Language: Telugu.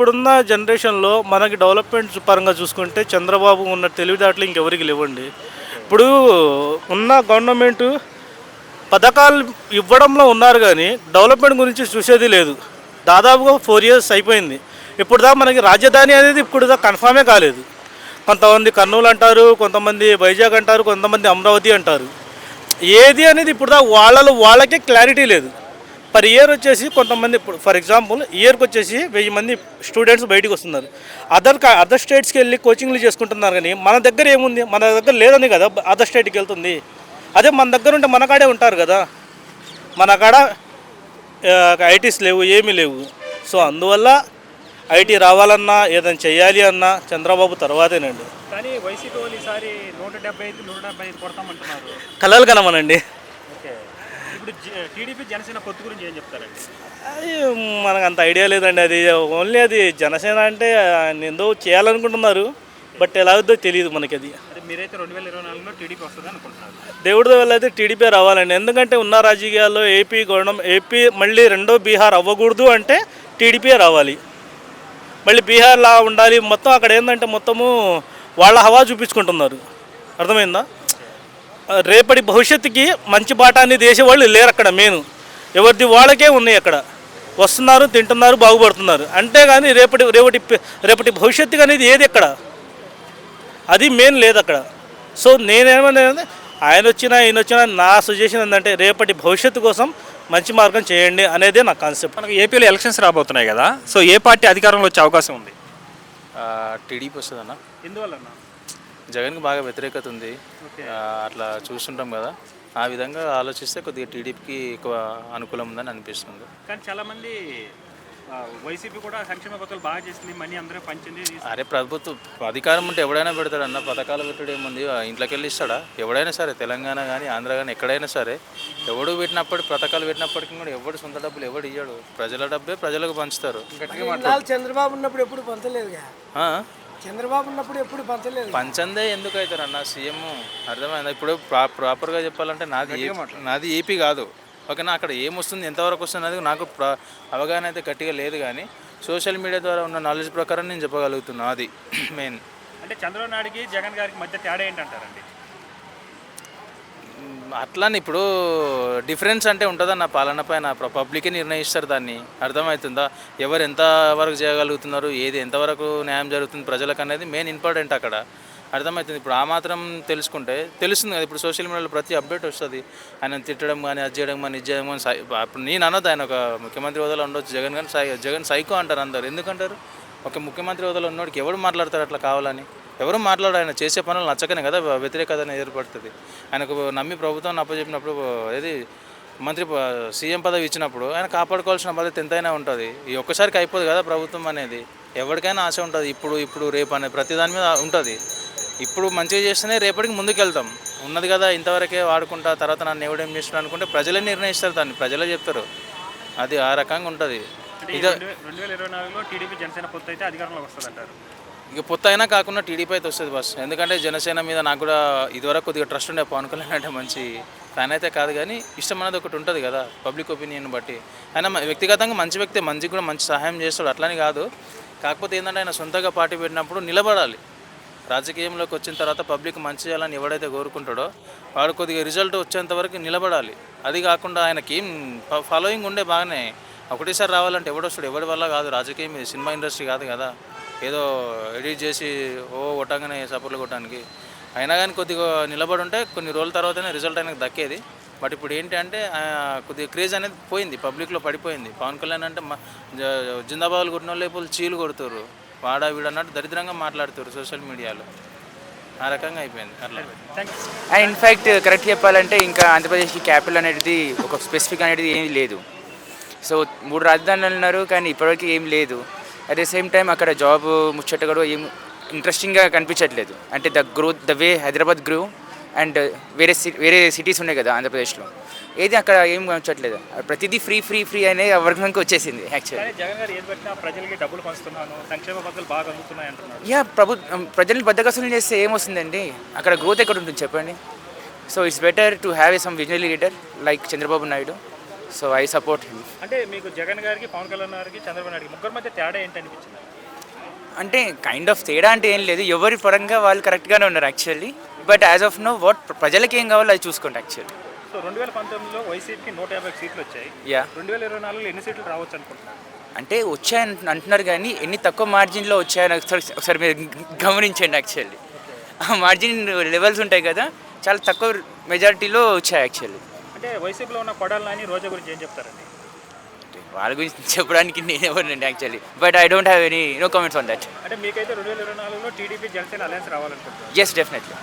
ఇప్పుడున్న జనరేషన్లో మనకి డెవలప్మెంట్ పరంగా చూసుకుంటే చంద్రబాబు ఉన్న తెలివితేటలు ఇంకెవరికి లేవండి. ఇప్పుడు ఉన్న గవర్నమెంట్ పథకాలు ఇవ్వడంలో ఉన్నారు కానీ డెవలప్మెంట్ గురించి చూసేది లేదు. దాదాపుగా ఫోర్ ఇయర్స్ అయిపోయింది. ఇప్పుడు దా మనకి రాజధాని అనేది ఇప్పుడు దా కన్ఫామే కాలేదు. కొంతమంది కర్నూలు అంటారు కొంతమంది వైజాగ్ అంటారు కొంతమంది అమరావతి అంటారు. ఏది అనేది ఇప్పుడు దా వాళ్ళలో వాళ్ళకే క్లారిటీ లేదు. పర్ ఇయర్ వచ్చేసి కొంతమంది ఇప్పుడు ఫర్ ఎగ్జాంపుల్ ఇయర్కి వచ్చేసి వెయ్యి మంది స్టూడెంట్స్ బయటకు వస్తున్నారు. అదర్ అదర్ స్టేట్స్కి వెళ్ళి కోచింగ్లు చేసుకుంటున్నారు కానీ మన దగ్గర ఏముంది? మన దగ్గర లేదని కదా అదర్ స్టేట్కి వెళ్తుంది. అదే మన దగ్గర ఉంటే మన కాడే ఉంటారు కదా. మన కాడ ఐటీస్ లేవు ఏమీ లేవు. సో అందువల్ల ఐటీ రావాలన్నా ఏదైనా చేయాలి అన్నా చంద్రబాబు తర్వాతేనండి. కానీ వైసీపీ వాళ్ళు ఈసారి నూట డెబ్బై ఐదు నూట డెబ్బై ఐదు కొడతామంటున్నారు. కలలు కనమనండి. ఇప్పుడు టీడీపీ జనసేన పొత్తు గురించి ఏం చెప్తారండి? అది మనకు అంత ఐడియా లేదండి అది. ఓన్లీ అది జనసేన అంటే ఆయన ఏందో చేయాలనుకుంటున్నారు బట్ ఎలా అవుద్దో తెలియదు మనకి అది మీరైతే రెండు వేల ఇరవై నాలుగులో టీడీపీ వస్తుంది అనుకుంటున్నారు. దేవుడి వల్ల అయితే టీడీపీ రావాలండి. ఎందుకంటే ఉన్న రాజకీయాల్లో ఏపీ గవర్నమెంట్ ఏపీ మళ్ళీ రెండో బీహార్ అవ్వకూడదు అంటే టీడీపీ రావాలి. మళ్ళీ బీహార్లా ఉండాలి. మొత్తం అక్కడ ఏంటంటే మొత్తము వాళ్ళ హవా చూపించుకుంటున్నారు. అర్థమైందా? రేపటి భవిష్యత్తుకి మంచి బాట అనేది వేసేవాళ్ళు లేరు అక్కడ మెయిన్. ఎవరిది వాళ్ళకే ఉన్నాయి అక్కడ. వస్తున్నారు తింటున్నారు బాగుపడుతున్నారు. అంతేగాని రేపటి రేపటి రేపటి భవిష్యత్తు అనేది ఏది ఎక్కడ అది మెయిన్ లేదు అక్కడ. సో నేనేమన్నా ఆయన వచ్చినా ఈయన వచ్చినా నా సజెషన్ ఏంటంటే రేపటి భవిష్యత్తు కోసం మంచి మార్గం చేయండి అనేదే నా కాన్సెప్ట్. మనకు ఏపీలో ఎలక్షన్స్ రాబోతున్నాయి కదా సో ఏ పార్టీ అధికారంలో వచ్చే అవకాశం ఉంది? టీడీపీ వస్తుందన్న. ఎందువల్ల జగన్కి బాగా వ్యతిరేకత ఉంది. అట్లా చూస్తుంటాం కదా. ఆ విధంగా ఆలోచిస్తే కొద్దిగా టీడీపీకి ఎక్కువ అనుకూలం ఉందని అనిపిస్తుంది. కానీ చాలా మంది ఆ, వైసీపీ కూడా సంక్షేమ పథకాలు బాగా చేసింది మనీ అందరూ పంచింది. అరే ప్రభుత్వం అధికారం ఉంటే ఎవడైనా పెడతాడు అన్న పథకాలు పెట్టడం ఏముంది? ఆ ఇంట్లోకి వెళ్ళి ఇస్తాడా? ఎవడైనా సరే తెలంగాణ కానీ ఆంధ్ర కానీ ఎక్కడైనా సరే ఎవడు పెట్టినప్పుడు పథకాలు పెట్టినప్పటికీ కూడా ఎవడు సొంత డబ్బులు ఎవడు ఇయ్యాడు. ప్రజల డబ్బే ప్రజలకు పంచుతారు. చంద్రబాబు ఉన్నప్పుడు ఎప్పుడు పంచలేదుగా? ఆ? చంద్రబాబు ఉన్నప్పుడు ఎప్పుడు పంచలేదు పంచందే ఎందుకు అవుతారు అన్న సీఎం అర్థమైందా? ఇప్పుడు ప్రా ప్రాపర్గా చెప్పాలంటే నాది ఏ- నాది ఏపీ కాదు. ఓకేనా? అక్కడ ఏమొస్తుంది? ఎంతవరకు వస్తుంది అనేది నాకు ప్ర అవగాహన అయితే గట్టిగా లేదు కానీ సోషల్ మీడియా ద్వారా ఉన్న నాలెడ్జ్ ప్రకారం నేను చెప్పగలుగుతున్నా అది మెయిన్. అంటే చంద్రబాబు నాయుడుకి జగన్ గారికి మధ్య తేడా ఏంటంటారండి? అట్లానే ఇప్పుడు డిఫరెన్స్ అంటే ఉంటుందన్న పాలన పైన పబ్లికే నిర్ణయిస్తారు దాన్ని. అర్థమవుతుందా? ఎవరు ఎంత వరకు చేయగలుగుతున్నారు? ఏది ఎంతవరకు న్యాయం జరుగుతుంది? ప్రజలకు అనేది మెయిన్ ఇంపార్టెంట్ అక్కడ. అర్థమవుతుంది? ఇప్పుడు ఆ మాత్రం తెలుసుకుంటే తెలుస్తుంది కదా ఇప్పుడు సోషల్ మీడియాలో ప్రతి అప్డేట్ వస్తుంది. ఆయన తిట్టడం కానీ అది చేయడం కానీ ఇది చేయడం కానీ సై- అప్పుడు నేను అనొద్దు ఆయన ఒక ముఖ్యమంత్రి హోదాలో ఉండొచ్చు. జగన్ కానీ సై జగన్ సైకో అంటారు అందరు. ఎందుకంటారు? ఒక ముఖ్యమంత్రి హోదాలో ఉన్నోడికి ఎవడు మాట్లాడతారు అట్లా కావాలని? ఎవరు మాట్లాడు ఆయన చేసే పనులు నచ్చకనే కదా వ్యతిరేకత అనేది ఏర్పడుతుంది. ఆయనకు నమ్మి ప్రభుత్వం అప్పచెప్పినప్పుడు ఏది మంత్రి సీఎం పదవి ఇచ్చినప్పుడు ఆయన కాపాడుకోవాల్సిన బాధ్యత ఎంతైనా ఉంటుంది. ఈ ఒక్కసారికి అయిపోదు కదా ప్రభుత్వం అనేది. ఎవరికైనా ఆశ ఉంటుంది ఇప్పుడు ఇప్పుడు రేపు అనే ప్రతి దాని మీద ఉంటుంది. ఇప్పుడు మంచిగా చేస్తేనే రేపటికి ముందుకు వెళ్తాం ఉన్నది కదా ఇంతవరకే వాడుకుంటా తర్వాత నన్ను ఎవడేం చేస్తున్నాడు అనుకుంటే ప్రజలే నిర్ణయిస్తారు దాన్ని ప్రజలే చెప్తారు. అది ఆ రకంగా ఉంటుంది. ఇదే రెండు వేల ఇరవై నాలుగులో టీడీపీ జనసేన పొత్తు అయితే అధికారంలోకి వస్తుంది అంటారు ఇక పొత్త అయినా కాకుండా టీడీపీ అయితే వస్తుంది బస్ ఎందుకంటే జనసేన మీద నాకు కూడా ఇదివరకు కొద్దిగా ట్రస్ట్ ఉండే పవన్ కళ్యాణ్ అంటే మంచి ఫ్యాన్ అయితే కాదు కానీ ఇష్టం అనేది ఒకటి ఉంటుంది కదా పబ్లిక్ ఒపీనియన్ బట్టి. ఆయన వ్యక్తిగతంగా మంచి వ్యక్తి మంచికి కూడా మంచి సహాయం చేస్తాడు అట్లని కాదు. కాకపోతే ఏంటంటే ఆయన సొంతంగా పార్టీ పెట్టినప్పుడు నిలబడాలి. రాజకీయంలోకి వచ్చిన తర్వాత పబ్లిక్ మంచి చేయాలని ఎవడైతే కోరుకుంటాడో వాడు కొద్దిగా రిజల్ట్ వచ్చేంత వరకు నిలబడాలి. అది కాకుండా ఆయనకి ఏం ఫాలోయింగ్ ఉండే బాగానే. ఒకటేసారి రావాలంటే ఎవడొస్తాడు? ఎవడి వల్ల కాదు? రాజకీయం ఇది సినిమా ఇండస్ట్రీ కాదు కదా. ఏదో ఎడిట్ చేసి ఓ కొట్టంగానే సపోర్ట్లు కొట్టడానికి. అయినా కానీ కొద్దిగా నిలబడి ఉంటే కొన్ని రోజుల తర్వాతనే రిజల్ట్ అనేది దక్కేది. బట్ ఇప్పుడు ఏంటి అంటే కొద్దిగా క్రేజ్ అనేది పోయింది పబ్లిక్లో పడిపోయింది. పవన్ కళ్యాణ్ అంటే మ- జిందాబాద్లు కొట్టిన వాళ్ళు ఇప్పుడు చీలు కొడుతారు వాడా వీడు అన్నట్టు దరిద్రంగా మాట్లాడుతారు సోషల్ మీడియాలో. ఆ రకంగా అయిపోయింది అట్లా. అండ్ ఇన్ఫ్యాక్ట్ కరెక్ట్ చెప్పాలంటే ఇంకా ఆంధ్రప్రదేశ్కి క్యాపిటల్ అనేది ఒక స్పెసిఫిక్ అనేది ఏమీ లేదు. సో మూడు రాజధానులు ఉన్నారు కానీ ఇప్పటివరకు ఏం లేదు. అట్ ద సేమ్ టైం అక్కడ జాబ్ ముచ్చట కూడా ఏం ఇంట్రెస్టింగ్గా కనిపించట్లేదు. అంటే the growth the way Hyderabad grow and వేరే సి వేరే సిటీస్ ఉన్నాయి కదా ఆంధ్రప్రదేశ్లో. ఏది అక్కడ ఏం కనిపించట్లేదు. ప్రతిదీ ఫ్రీ ఫ్రీ ఫ్రీ అనే వర్గంకి వచ్చేసింది యాక్చువల్లీ యా ప్రభు ప్రజల్ని బద్దకస్తులు చేస్తే ఏమొస్తుందండి? అక్కడ గ్రోత్ ఎక్కడ ఉంటుంది చెప్పండి? So it's better to have a some visionary leader like Chandrababu Naidu so I support him. అంటే మీకు జగన్ గారికి పవన్ కళ్యాణ్ గారికి చంద్రబాబు నాయుడుకి ముగ్గురు మధ్య తేడా ఏంటి అనిపించింది అంటే కైండ్ ఆఫ్ తేడా అంటే ఏం లేదు. ఎవరి పరంగా వాళ్ళు కరెక్ట్గానే ఉన్నారు actually but as of no what ప్రజలకి ఏం కావాలో అది చూసుకోండి యాక్చువల్లీ సో రెండు వేల పంతొమ్మిదిలో వైసీపీకి నూట యాభై సీట్లు వచ్చాయి. యా రెండు వేల ఇరవై నాలుగులో ఎన్ని సీట్లు రావచ్చు అనుకుంటున్నారు? అంటే వచ్చాయని అంటున్నారు కానీ ఎన్ని తక్కువ మార్జిన్లో వచ్చాయని ఒకసారి ఒకసారి మీరు గమనించండి యాక్చువల్లీ ఆ మార్జిన్ లెవెల్స్ ఉంటాయి కదా చాలా తక్కువ మెజారిటీలో వచ్చాయి యాక్చువల్లీ అంటే వైసీపీలో ఉన్న కొడాలి నాని రోజా గురించి ఏం చెప్తారండి? వాళ్ళ గురించి చెప్పడానికి నేను ఎవరినండి actually but I don't have any no comments on that అంటే మీకైతే రెండు వేల ఇరవై నాలుగులో TDP Janasena alliance రావాలనుకుంటున్నారు. Yes definitely